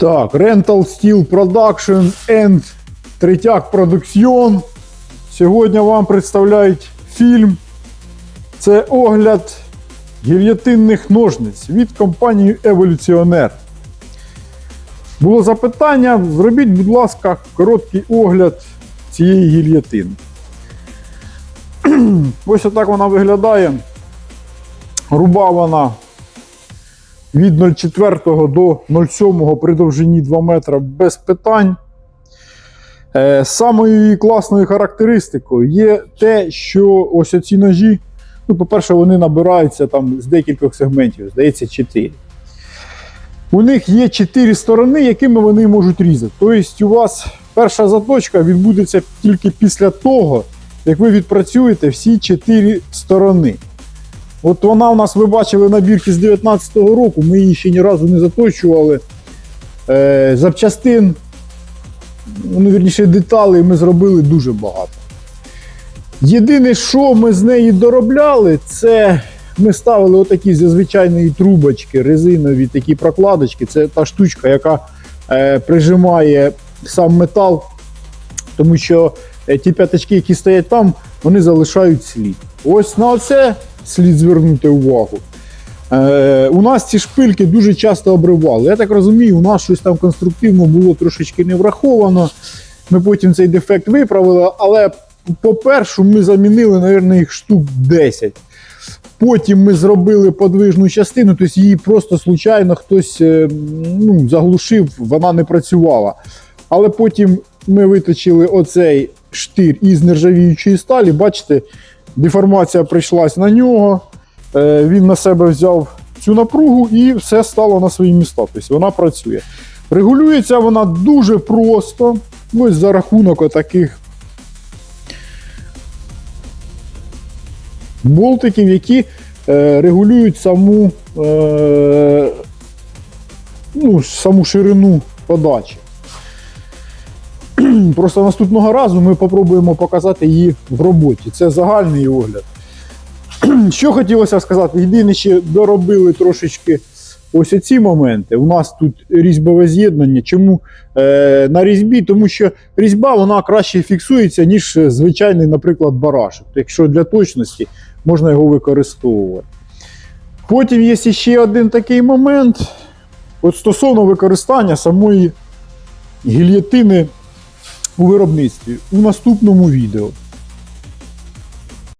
Так, Rental Steel Production and Третяк Production. Сьогодні вам представляють фільм. Це огляд гільйотинних ножниць від компанії Еволюціонер. Було запитання: зробіть, будь ласка, короткий огляд цієї гільйотини. Ось отак вона виглядає. Руба вона від 0,4 до 0,7 при довжині 2 метра без питань. Е, Самою її класною характеристикою є те, що ось оці ножі, ну, по-перше, вони набираються там з декількох сегментів, здається, 4. У них є 4 сторони, якими вони можуть різати. Тобто, у вас перша заточка відбудеться тільки після того, як ви відпрацюєте всі 4 сторони. От вона у нас, ви бачили набірки з 19-го року, ми її ще ні разу не заточували. Е, запчастин, ну, вірніше, деталей ми зробили дуже багато. Єдине, що ми з неї доробляли, це ми ставили отакі зі звичайної трубочки, резинові такі прокладочки. Це та штучка, яка е, прижимає сам метал, тому що е, ті п'ятачки, які стоять там, вони залишають слід. Ось на це слід звернути увагу. Е, у нас ці шпильки дуже часто обривали. Я так розумію, у нас щось там конструктивно було трошечки не враховано. Ми потім цей дефект виправили, але по-перше, ми замінили, мабуть, їх штук 10. Потім ми зробили подвижну частину, тобто її просто случайно хтось е, ну, заглушив, вона не працювала. Але потім ми виточили оцей штир із нержавіючої сталі. Бачите, деформація прийшлась на нього. Е, Він на себе взяв цю напругу і все стало на свої міста. Тобто вона працює. Регулюється вона дуже просто. Ось за рахунок отаких болтиків, які е, регулюють саму, е, ну, саму ширину подачі. Просто наступного разу ми спробуємо показати її в роботі. Це загальний огляд. Що хотілося сказати, єдине, ще доробили трошечки ось ці моменти. У нас тут різьбове з'єднання. Чому е, на різьбі? Тому що різьба вона краще фіксується, ніж звичайний, наприклад, барашок. Якщо для точності можна його використовувати. Потім є ще один такий момент. От стосовно використання самої гільйотини у виробництві у наступному відео.